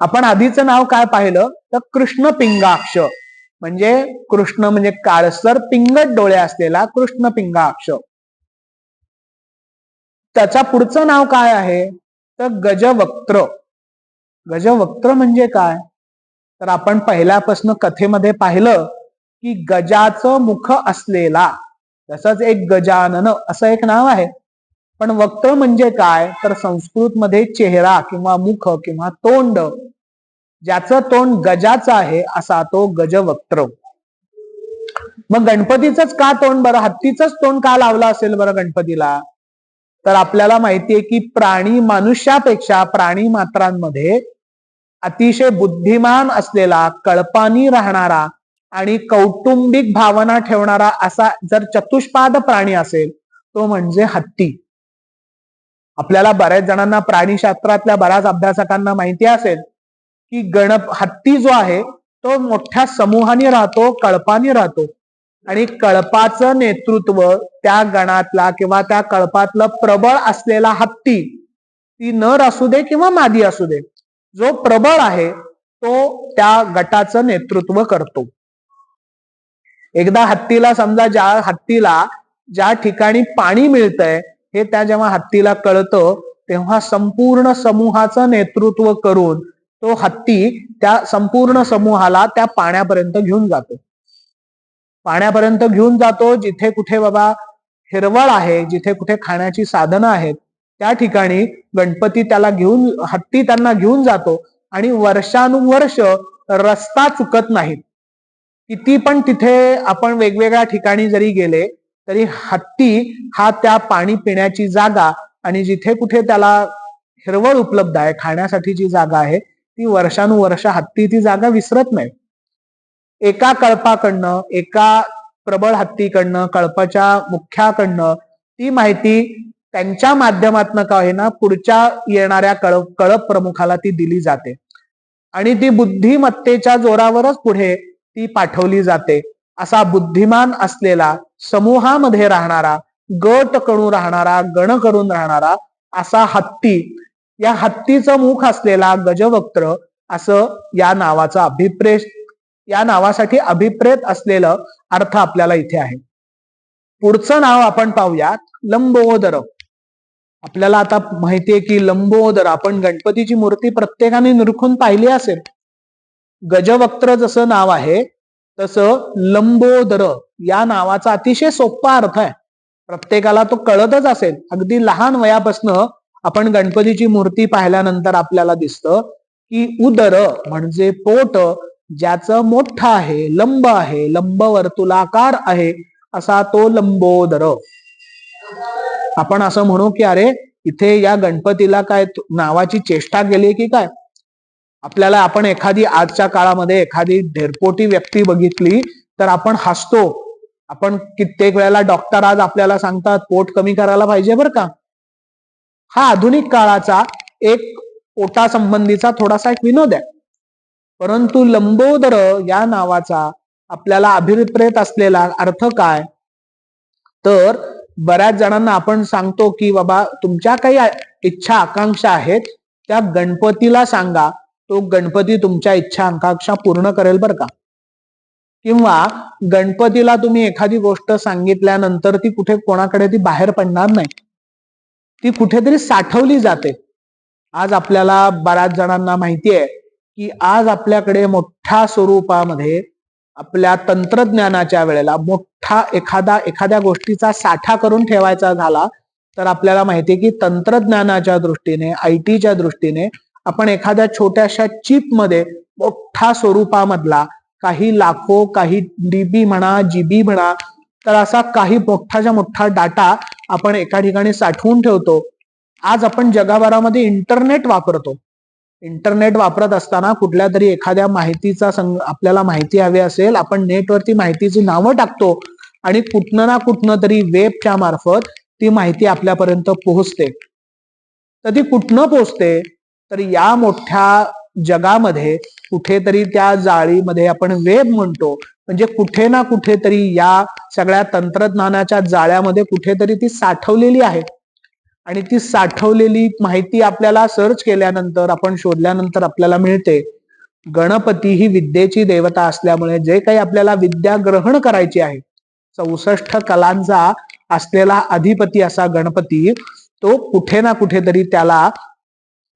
आपण आधीचं नाव काय पाहिलं? तर कृष्ण पिंगाक्ष. म्हणजे कृष्ण म्हणजे काळसर पिंगट डोळे असलेला कृष्ण पिंगाक्ष. त्याचा पुढचं नाव काय आहे? तर गजवक्त्र. गजवक्त्र म्हणजे काय? तर आपण पहिल्यापासून कथेमध्ये पाहिलं की गजाचं मुख असलेला तसंच एक गजानन असं एक नाव आहे. पण वक्त्र म्हणजे काय? तर संस्कृतमध्ये चेहरा किंवा मुख किंवा तोंड ज्याचं तोंड गजाचं आहे असा तो गजवक्त्र. मग गणपतीच का तोंड बरं? हत्तीच तोंड का लावलं असेल बरं गणपतीला? तर आपल्याला माहितीये की प्राणी मनुष्यापेक्षा प्राणी मात्रांमध्ये अतिशय बुद्धिमान असलेला कळपानी राहणारा आणि कौटुंबिक भावना ठेवणारा असा जर चतुष्पाद प्राणी असेल तो म्हणजे हत्ती. आपल्याला बऱ्याच जणांना प्राणीशास्त्रातल्या बऱ्याच अभ्यासकांना माहिती असेल की गणप हत्ती जो आहे तो मोठ्या समूहाने राहतो कळपाने राहतो. आणि कळपाचं नेतृत्व त्या गणातला किंवा त्या कळपातलं प्रबळ असलेला हत्ती ती नर असू दे किंवा मादी असू दे जो प्रबळ आहे तो त्या गटाचं नेतृत्व करतो. एकदा हत्तीला समजा ज्या हत्तीला ज्या ठिकाणी पाणी मिळतंय हे त्या जेव्हा हत्तीला कळतं तेव्हा संपूर्ण समूहाचं नेतृत्व करून तो हत्ती त्या संपूर्ण समूहाला त्या पाण्यापर्यंत घेऊन जातो. पाण्यापर्यंत घेऊन जातो जिथे कुठे बाबा हिरवळ आहे जिथे कुठे खाण्याची साधनं आहेत त्या ठिकाणी गणपती त्याला घेऊन हत्ती त्यांना घेऊन जातो आणि वर्षानुवर्ष रस्ता चुकत नाहीत किती पण तिथे आपण वेगवेगळ्या ठिकाणी जरी गेले तरी हत्ती हा त्या पाणी पिण्याची जागा आणि जिथे कुठे त्याला हिरवळ उपलब्ध आहे खाण्यासाठी जी जागा आहे ती वर्षानुवर्ष हत्ती ती जागा विसरत नाही. एका कळपाकडनं एका प्रबळ हत्तीकडनं कळपाच्या मुख्याकडनं ती माहिती त्यांच्या माध्यमातनं का होईना पुढच्या येणाऱ्या कळप कळप प्रमुखाला ती दिली जाते. आणि ती बुद्धिमत्तेच्या जोरावरच पुढे ती पाठवली जाते. असा बुद्धिमान असलेला समूहामध्ये राहणारा गट करून राहणारा गण करून राहणारा असा हत्ती या हत्तीचं मुख असलेला गजवक्त्र असं या नावाचा अभिप्रेत या नावासाठी अभिप्रेत असलेलं अर्थ आपल्याला इथे आहे. पुढचं नाव आपण पाहूयात लंबोदर. आपल्याला आता माहितीये की लंबोदर आपण गणपतीची मूर्ती प्रत्येकाने निरखून पाहिली असेल. गजवक्त्र जसं नाव आहे तसं लंबोदर या नावाचा अतिशय सोपा अर्थ आहे. प्रत्येकाला तो कळतच असेल. अगदी लहान वयापासनं आपण गणपतीची मूर्ती पाहिल्यानंतर आपल्याला दिसतं की उदर म्हणजे पोट ज्याचं मोठं आहे लंब आहे लंब वर्तुलाकार आहे असा तो लंबोदर. आपण असं म्हणू की अरे इथे या गणपतीला काय नावाची चेष्टा केली की काय? आपल्याला आपण एखादी आजच्या काळामध्ये एखादी ढेरपोटी व्यक्ती बघितली तर आपण हसतो. आपण कित्येक वेळेला डॉक्टर आज आपल्याला सांगतात पोट कमी करायला पाहिजे बरं का? हा आधुनिक काळाचा एक पोटा संबंधीचा थोडासा एक विनोद आहे. परंतु लंबोदर या नावाचा आपल्याला अभिप्रेत असलेला अर्थ काय? तर बऱ्याच जणांना आपण सांगतो की बाबा तुमच्या काही इच्छा आकांक्षा आहेत त्या गणपतीला सांगा. तो गणपती तुमच्या इच्छा आकांक्षा पूर्ण करेल बरं का? किंवा गणपतीला तुम्ही एखादी गोष्ट सांगितल्यानंतर ती कुठे कोणाकडे ती बाहेर पडणार नाही. ती कुठेतरी साठवली जाते. आज आपल्याला बऱ्याच जणांना माहिती आहे की आज आपल्याकडे मोठ्या स्वरूपामध्ये आपल्या तंत्रज्ञानाच्या वेळेला मोठा एखादा एखाद्या गोष्टीचा साठा करून ठेवायचा झाला तर आपल्याला माहिती आहे की तंत्रज्ञानाच्या दृष्टीने आय टीच्या दृष्टीने आपण एखाद्या छोट्याशा चिपमध्ये मोठ्या स्वरूपामधला काही लाखो काही डीबी म्हणा जीबी म्हणा तर असा काही मोठाच्या मोठा डाटा आपण एका ठिकाणी साठवून ठेवतो. आज आपण जगाभरामध्ये इंटरनेट वापरतो. इंटरनेट वापरत असताना कुठल्या तरी एखाद्या माहितीचा संग आपल्याला माहिती हवी असेल आपण नेटवरती माहितीची नावं टाकतो आणि कुठनं ना कुठनं तरी वेबच्या मार्फत ती माहिती आपल्यापर्यंत पोहोचते. तर ती कुठनं पोहोचते? तर या मोठ्या जगामध्ये कुठेतरी त्या जाळीमध्ये आपण वेब म्हणतो. म्हणजे कुठे ना कुठेतरी या सगळ्या तंत्रज्ञानाच्या जाळ्यामध्ये कुठेतरी ती साठवलेली आहे. आणि ती साठवलेली माहिती आपल्याला सर्च केल्यानंतर आपण शोधल्यानंतर आपल्याला मिळते. गणपती ही विद्येची देवता असल्यामुळे जे काही आपल्याला विद्या ग्रहण करायची आहे चौसष्ट कलांचा असलेला अधिपती असा गणपती तो कुठे ना कुठेतरी त्याला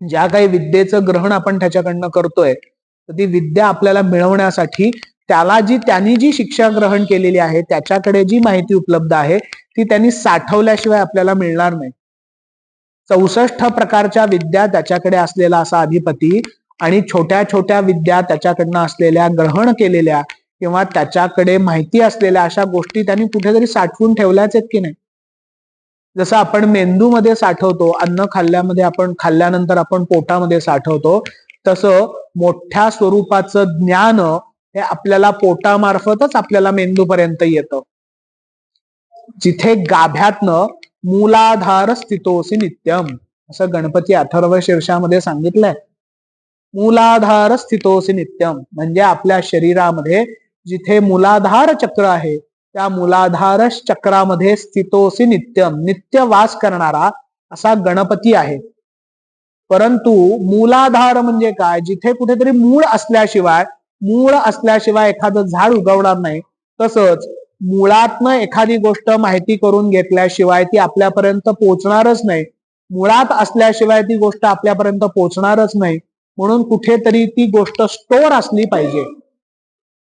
ज्या काही विद्येचं ग्रहण आपण त्याच्याकडनं करतोय तर ती विद्या आपल्याला मिळवण्यासाठी त्याला जी त्यांनी जी शिक्षा ग्रहण केलेली आहे त्याच्याकडे जी माहिती उपलब्ध आहे ती त्यांनी साठवल्याशिवाय आपल्याला मिळणार नाही. चौसष्ट प्रकारच्या विद्या त्याच्याकडे असलेला असा अधिपती आणि छोट्या छोट्या विद्या त्याच्याकडनं असलेल्या ग्रहण केलेल्या किंवा त्याच्याकडे माहिती असलेल्या अशा गोष्टी त्यांनी कुठेतरी साठवून ठेवल्याच आहेत की नाही? जसं आपण मेंदूमध्ये साठवतो अन्न खाल्ल्यामध्ये आपण खाल्ल्यानंतर आपण पोटामध्ये साठवतो तसं मोठ्या स्वरूपाचं ज्ञान हे आपल्याला पोटामार्फतच आपल्याला मेंदूपर्यंत येतं. जिथे गाभ्यातनं मूलाधार स्थितोसी नित्यम असं गणपती अथर्व शीर्षामध्ये सांगितलंय. मूलाधार स्थितोसी नित्यम म्हणजे आपल्या शरीरामध्ये जिथे मूलाधार चक्र आहे त्या मुलाधार चक्रामध्ये स्थितोसी नित्यम. नित्य वास करणारा असा गणपती आहे. परंतु मूलाधार म्हणजे काय? जिथे कुठेतरी मूळ असल्याशिवाय मूळ असल्याशिवाय एखादं झाड उगवणार नाही. तसंच मुळातनं एखादी गोष्ट माहिती करून घेतल्याशिवाय ती आपल्यापर्यंत पोचणारच नाही. मुळात असल्याशिवाय ती गोष्ट आपल्यापर्यंत पोचणारच नाही. म्हणून कुठेतरी ती गोष्ट स्टोर असली पाहिजे.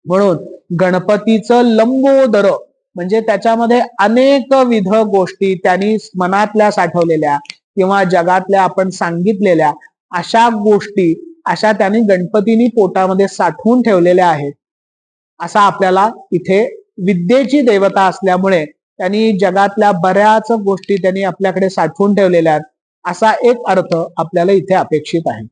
म्हणून गणपतीचं लंबोदर म्हणजे त्याच्यामध्ये अनेक विध गोष्टी त्यांनी मनातल्या साठवलेल्या किंवा जगातल्या आपण सांगितलेल्या अशा गोष्टी अशा त्यांनी गणपतीनी पोटामध्ये साठवून ठेवलेल्या आहेत. असा आपल्याला इथे विद्येची देवता असल्यामुळे त्यांनी जगातल्या बऱ्याच गोष्टी त्यांनी आपल्याकडे साठवून ठेवलेल्या आहेत. असा एक अर्थ आपल्याला इथे अपेक्षित आहे.